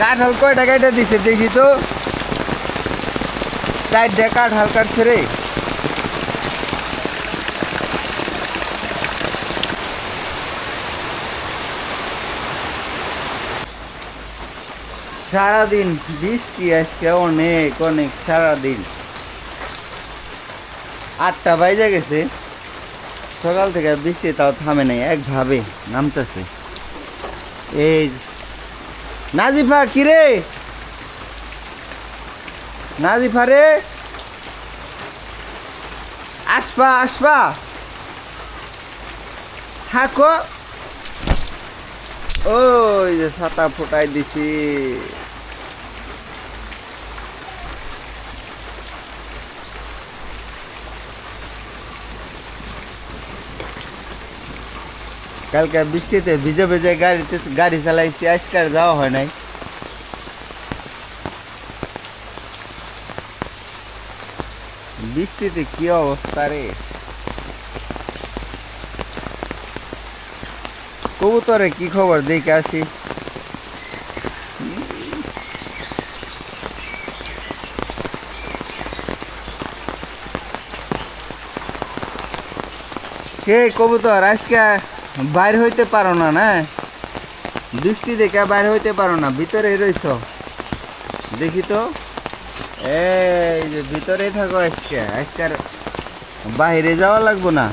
কাঁঠাল কয়টা কাইটা দিছে, দেখি তো। চারটা কাঁঠাল কাটছে রে। সারাদিন বৃষ্টি আজকে অনেক অনেক সারাদিন। আটটা বাজে গেছে। সকাল থেকে বৃষ্টি তাও থামে নাই, একভাবে নামতেছে। এই নাজিফা কিরে নাজিফা রে? আসবা আসবা। থাকো। ওই যে ছাতা ফুটাই দিছি। কালকে বৃষ্টিতে ভিজে ভিজে গাড়িতে গাড়ি চালাইছি আজকাল যাওয়া হয় নাই। বৃষ্টিতে কি অবস্থা রে? কবুতরে কি খবর? দেখে আসি। কে কবুতর, আজকে বাইর হইতে পারো না না? বৃষ্টি দেখে বাইর হইতে পারো না, ভিতরে রইছ। দেখি তো। এই যে ভিতরেই থাকো আজকে আজকে বাইরে যাওয়া লাগবো না।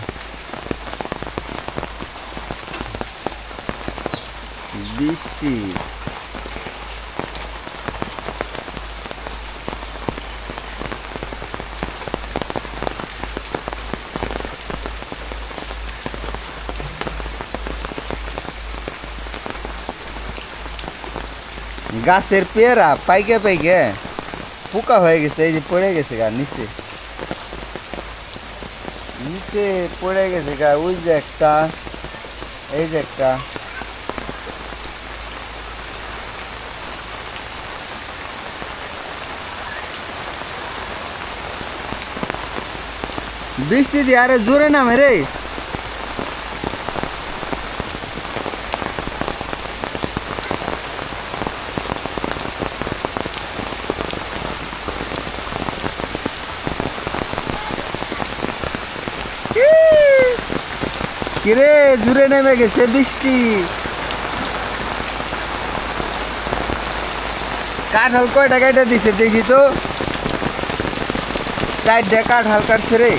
বৃষ্টি গাছের পেয়ারা পাইকে পাইকে পোকা হয়ে গেছে, এই যে পড়ে গেছে গা, নিচে। নিচে পড়ে গেছে গা, ওই যে একটা, এই যে একটা। বৃষ্টি দিয়ে আরে জোরে নামে রে। কিরে, জুড়ে নেমে গেছে বৃষ্টি। কাঁঠাল কয়টা কাইটা দিছে দেখি তো? চারটা কাঁঠাল কাটছে রে।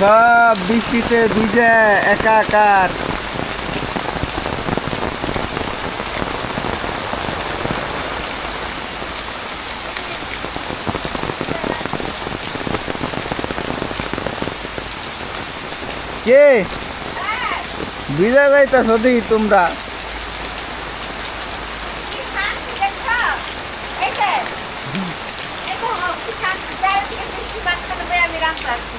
সব বৃষ্টিতে ভিজে একাকার কে ভিজা যাইতাছ দেখি তোমরা কি শান্তি দেখছ? এই যে, এই তো কি শান্তি, চারিদিকে বৃষ্টি মাঝখানে বয়ে আমি রাস্তা আছি।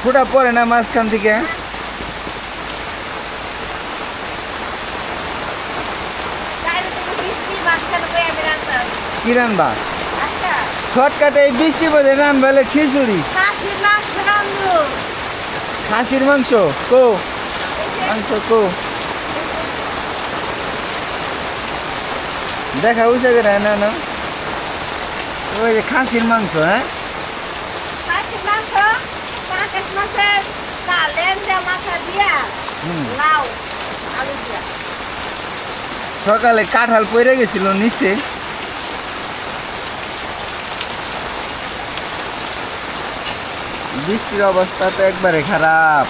ফুটা পড়ে না মাঝখান থেকে। কি রানবা? আচ্ছা, শর্টকাটে এই বৃষ্টি বোঝে রানবা হলে খিচুড়ি। খাসির মাংস কো। মাংস কো। দেখা উঠে গেলে না না। ওই যে খাসির মাংস হ্যাঁ? খাসির মাংস, মাথা দিয়া, লাউ, আলু দিয়া। সকালে কাঁঠাল পড়ে গেছিল নিচে। বৃষ্টির অবস্থা তো একবারে খারাপ।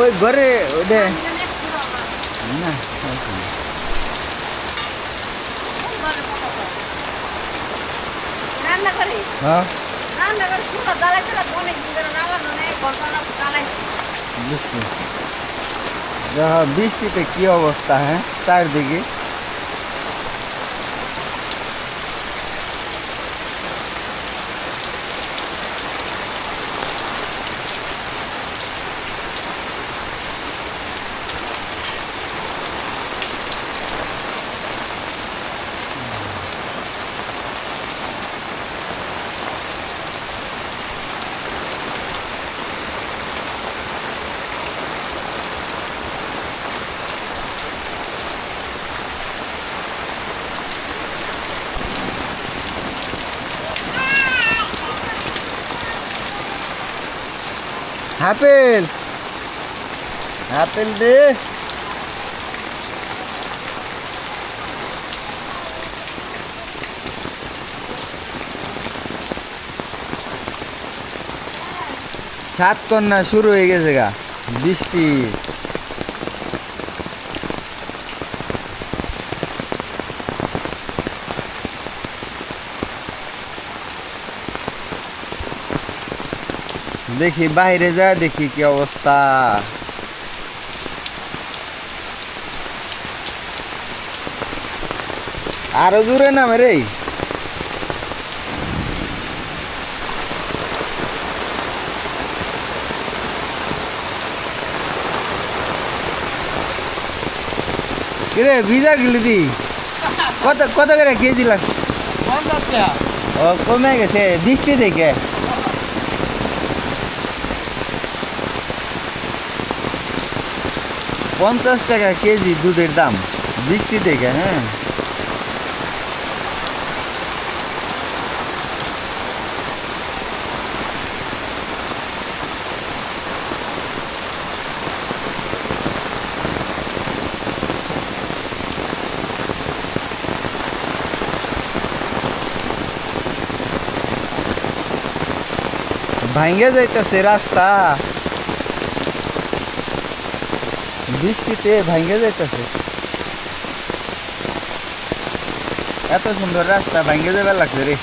ওই ঘরে ওটা। না। রান্না করি হ্যাঁ রান্না করে শুধু জ্বালাই ছাড়া অনেক দিন ধরে রান্নানো নেই ঘণ্টা জ্বালাই বুঝছি। দেখো বৃষ্টিতে কি অবস্থা হ্যাঁ? চারদিকে। আপেল আপেল দে সাত কন্যা শুরু হয়ে গেছে গা বৃষ্টি। দেখি বাইরে যা দেখি কি অবস্থা। আরও জোরে নামে রে। কিরে ভিজা গেলি দি কত কত করে কেজি লাগ পঞ্চাশ টাকা। ও কমে গেছে বৃষ্টি দেখে। পঞ্চাশ টাকা কেজি দুধের দাম। বৃষ্টি দেখে হ্যাঁ। ভাঙ্গে যাইতেছে রাস্তা। বৃষ্টিতে ভাঙ্গে যাইতেছে। এত সুন্দর রাস্তা ভাঙ্গে যাবার লাগছে রে।